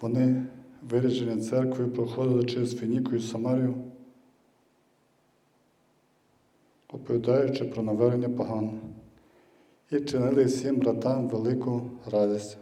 Вони, виряджені церквою, проходили через Фінікою і Самарію, оповідаючи про навернення поган, і чинили всім братам велику радість.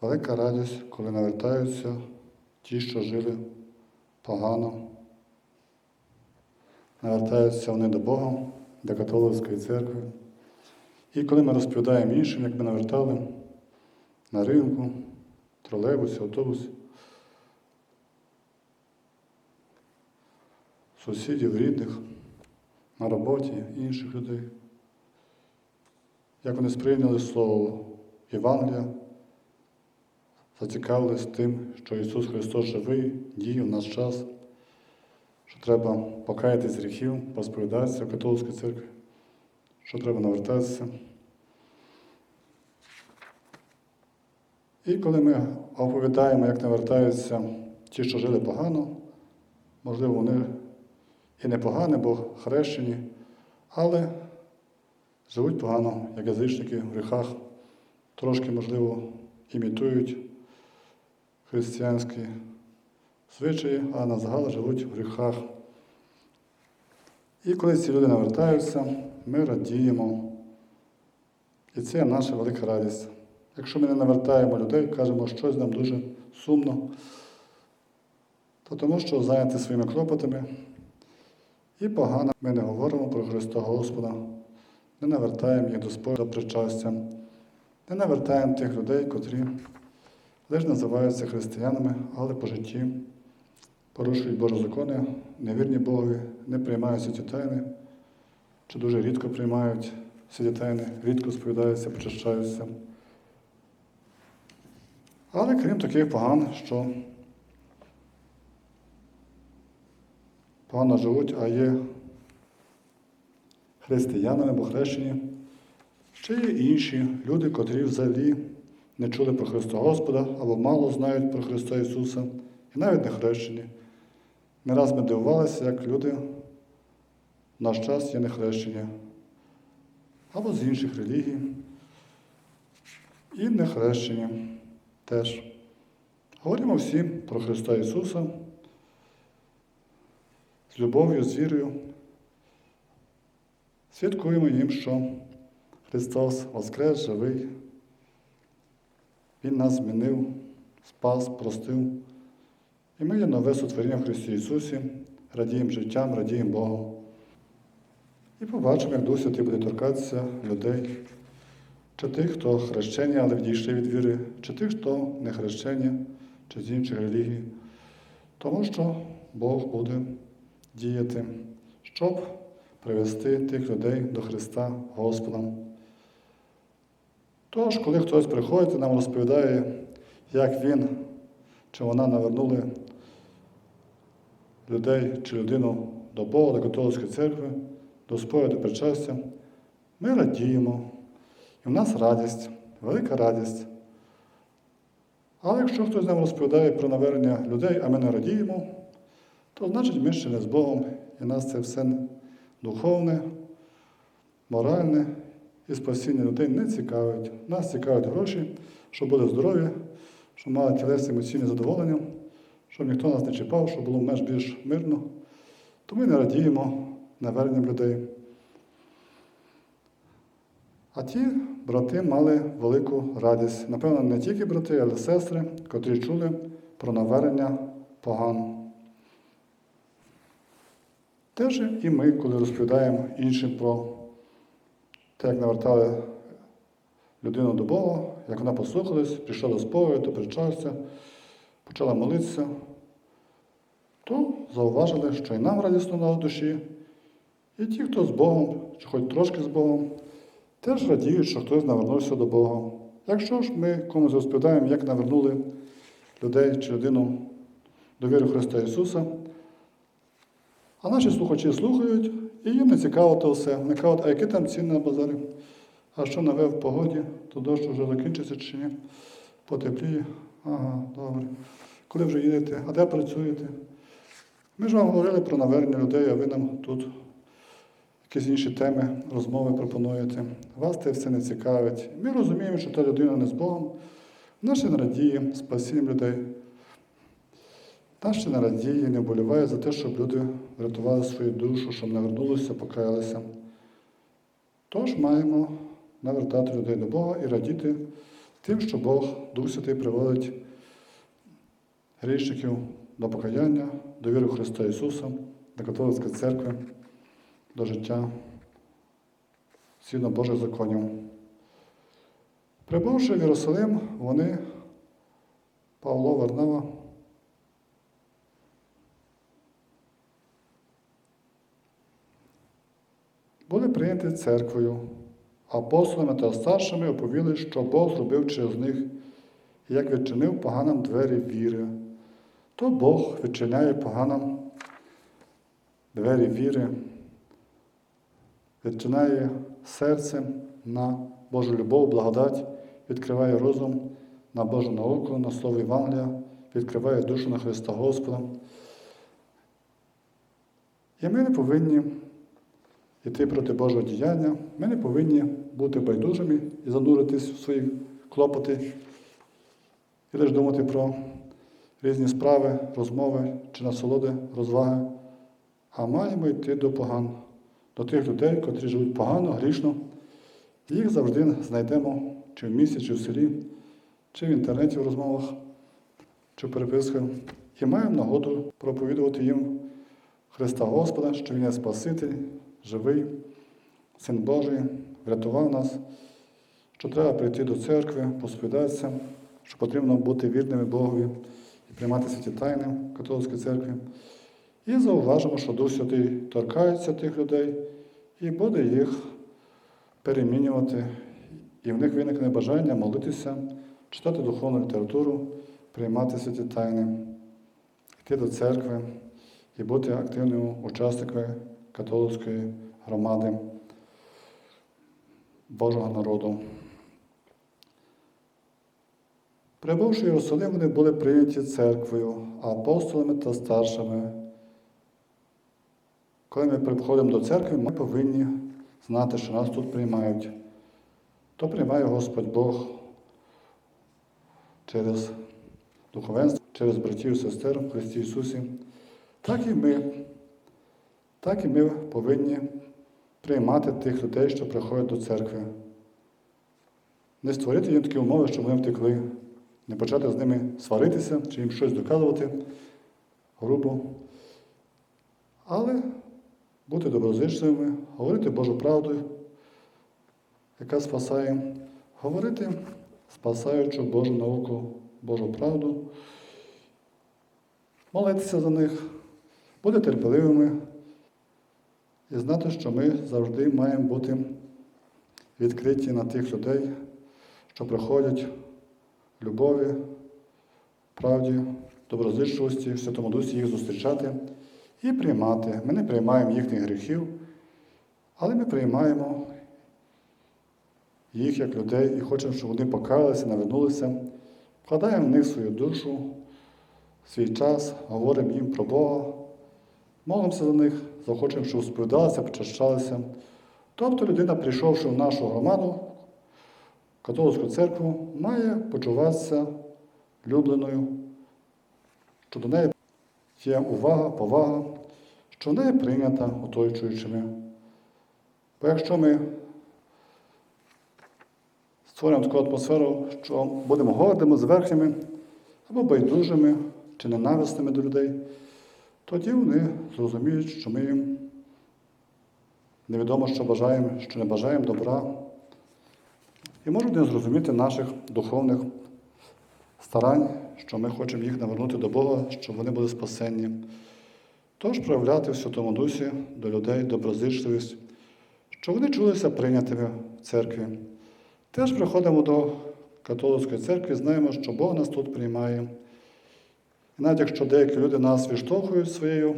Велика радість, коли навертаються ті, що жили погано, навертаються вони до Бога, до католицької церкви. І коли ми розповідаємо іншим, як ми навертали на ринку, тролейбусі, автобусі, сусідів, рідних, на роботі, інших людей, як вони сприйняли слово Євангелія, зацікавились тим, що Ісус Христос живий, діє в наш час, що треба покаятись з гріхів, посповідатися в католицькій церкві, що треба навертатися. І коли ми оповідаємо, як навертаються ті, що жили погано, можливо, вони і не погані, бо хрещені, але живуть погано, як язичники в гріхах, трошки, можливо, імітують християнські звичаї, а на загал живуть в гріхах. І коли ці люди навертаються, ми радіємо. І це наша велика радість. Якщо ми не навертаємо людей, кажемо, щось нам дуже сумно, то тому що зайняті своїми клопотами і погано ми не говоримо про Христа Господа, не навертаємо їх до спору причастя, не навертаємо тих людей, котрі лише називаються християнами, але по житті порушують Божі закони, невірні Богові, не приймають святі тайни, чи дуже рідко приймають святі тайни, рідко сповідаються, почищаються. Але крім таких поган, що погано живуть, а є християнами або хрещені, ще є інші люди, котрі взагалі не чули про Христа Господа або мало знають про Христа Ісуса, і навіть не хрещені. Не раз ми дивувалися, як люди в наш час є не хрещені, або з інших релігій, і не хрещені теж. Говоримо всім про Христа Ісуса з любов'ю, з вірою. Святкуємо їм, що Христос Воскрес живий. Він нас змінив, спас, простив. І ми є нове сотворіння в Христі Ісусі, радіємо життям, радіємо Богом. І побачимо, як Дух Святий буде торкатися людей, чи тих, хто хрещені, але відійшли від віри, чи тих, хто не хрещені, чи з інших релігій. Тому що Бог буде діяти, щоб привести тих людей до Христа Господа. Тож, коли хтось приходить і нам розповідає, як він чи вона навернули людей чи людину до Бога, до католицької церкви, до сповіді причастя, ми радіємо. І в нас радість, велика радість. Але якщо хтось нам розповідає про навернення людей, а ми не радіємо, то значить ми ще не з Богом, і нас це все духовне, моральне і спасіння людей не цікавить. Нас цікавить гроші, щоб були здорові, щоб мали тілесне емоційне задоволення, щоб ніхто нас не чіпав, щоб було меж більш мирно. То ми не радіємо наверненням людей. А ті брати мали велику радість. Напевно, не тільки брати, але й сестри, котрі чули про навернення поган. Теж і ми, коли розповідаємо іншим про те, як навертали людину до Бога, як вона послухалась, прийшла до сповіді, причастя, почала молитися, то зауважили, що і нам радісно на душі, і ті, хто з Богом, чи хоч трошки з Богом, теж радіють, що хтось навернувся до Бога. Якщо ж ми комусь розповідаємо, як навернули людей чи людину до віри Христа Ісуса, а наші слухачі слухають, і їм не цікаво то все. Вони кажуть, а які там ціни на базарі? А що нове в погоді, то дощ вже закінчиться чи ні? Потепліє. Ага, добре. Коли вже їдете, а де працюєте? Ми ж вам говорили про навернення людей, а ви нам тут якісь інші теми, розмови пропонуєте. Вас це все не цікавить. Ми розуміємо, що та людина не з Богом, Наші не радіє спасінням людей. Наші не радіє, не вболіває за те, щоб люди врятували свою душу, щоб навернулися, покаялися. Тож маємо навертати людей до Бога і радіти тим, що Бог Дух Святий приводить грішників до покаяння, до віри в Христа Ісуса, до католицької церкви, до життя згідно Божих законів. Прибувши в Єрусалим, вони, Павло Варнава, були прийняті церквою, апостолами та старшими оповіли, що Бог зробив через них, як відчинив поганам двері віри. То Бог відчиняє поганам двері віри, відчиняє серце на Божу любов, благодать, відкриває розум на Божу науку, на слово Євангелія, відкриває душу на Христа Господа. І ми не повинні йти проти Божого діяння, ми не повинні бути байдужими і зануритись в свої клопоти, і лише думати про різні справи, розмови чи насолоди, розваги, а маємо йти до поган, до тих людей, котрі живуть погано, грішно. Їх завжди знайдемо чи в місті, чи в селі, чи в інтернеті в розмовах, чи в переписках. І маємо нагоду проповідувати їм Христа Господа, що Він є Спаситель, живий, Син Божий, врятував нас, що треба прийти до церкви, посповідатися, що потрібно бути вірними Богові і приймати святі тайни в церкві. І зауважимо, що Дух Святий торкається тих людей і буде їх перемінювати, і в них виникне бажання молитися, читати духовну літературу, приймати святі тайни, йти до церкви і бути активними учасниками католицької громади Божого народу. Прибувши Єрусалим, вони були прийняті церквою, апостолами та старшими. Коли ми приходимо до церкви, ми повинні знати, що нас тут приймають. То приймає Господь Бог через духовенство, через братів і сестер в Христі Ісусі. Так і ми, так і ми повинні приймати тих людей, що приходять до церкви. Не створити їм такі умови, щоб вони втекли, не почати з ними сваритися чи їм щось доказувати грубо. Але бути доброзичливими, говорити Божу правду, яка спасає, говорити спасаючу Божу науку, Божу правду, молитися за них, бути терпеливими і знати, що ми завжди маємо бути відкриті на тих людей, що приходять любові, правді, доброзичливості, в Святому Дусі їх зустрічати і приймати. Ми не приймаємо їхніх гріхів, але ми приймаємо їх як людей і хочемо, щоб вони покаялися, навернулися, вкладаємо в них свою душу, свій час, говоримо їм про Бога, молимося за них, захочемо, щоб сповідалися, причащалися. Тобто людина, прийшовши в нашу громаду, католицьку церкву, має почуватися любленою, що до неї є увага, повага, що є прийнята оточуючими. Бо якщо ми створюємо таку атмосферу, що будемо гордими, зверхніми або байдужими чи ненависними до людей, тоді вони зрозуміють, що ми їм невідомо, що бажаємо, що не бажаємо добра. І можуть не зрозуміти наших духовних старань, що ми хочемо їх навернути до Бога, щоб вони були спасенні. Тож проявляти в Святому Дусі до людей доброзичливість, щоб вони чулися прийнятими в церкві. Теж приходимо до католицької церкви, знаємо, що Бог нас тут приймає. І навіть якщо деякі люди нас відштовхують своєю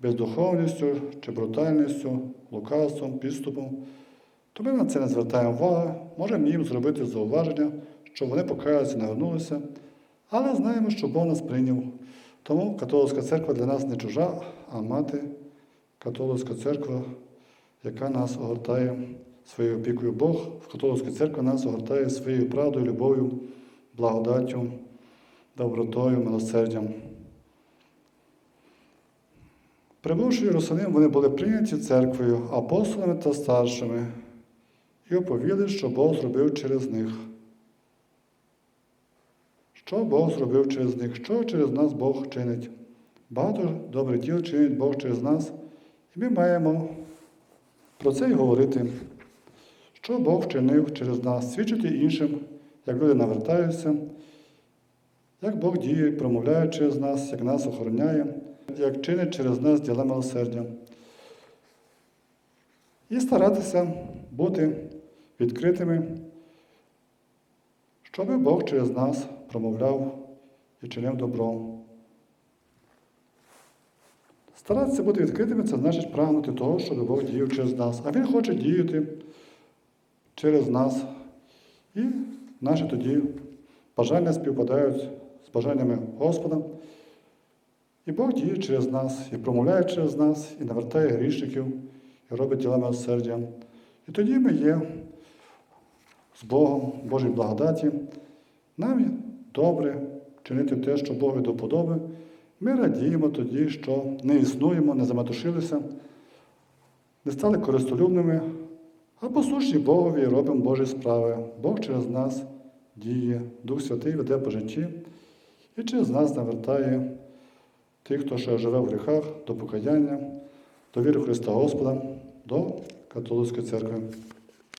бездуховністю чи брутальністю, лукавством, підступом, то ми на це не звертаємо уваги, можемо їм зробити зауваження, щоб вони покаялися, навернулися, але знаємо, що Бог нас прийняв. Тому католицька церква для нас не чужа, а мати католицька церква, яка нас огортає своєю опікою Бог, в католицькій церкві нас огортає своєю правдою, любов'ю, благодаттю, добротою, милосердям. Прибувши Єрусалим, вони були прийняті церквою, апостолами та старшими і оповіли, що Бог зробив через них. Що Бог зробив через них? Що через нас Бог чинить? Багато добрих діл чинить Бог через нас, і ми маємо про це й говорити. Що Бог вчинив через нас, свідчити іншим, як люди навертаються, як Бог діє, промовляє через нас, як нас охороняє, як чинить через нас діла милосердя. І старатися бути відкритими, щоб Бог через нас промовляв і чинив добро. Старатися бути відкритими це значить прагнути того, щоб Бог діяв через нас. А Він хоче діяти через нас. І наші тоді бажання співпадають з бажаннями Господа. І Бог діє через нас, і промовляє через нас, і навертає грішників, і робить діла милосердя. І тоді ми є з Богом, Божій благодаті. Нам добре чинити те, що Богу до подоби. Ми радіємо тоді, що не існуємо, не заметушилися, не стали користолюбними, а послушні Богові і робимо Божі справи. Бог через нас діє, Дух Святий веде по житті і через нас навертає тих, хто ще живе в гріхах, до покаяння, до віри Христа Господа, до католицької церкви.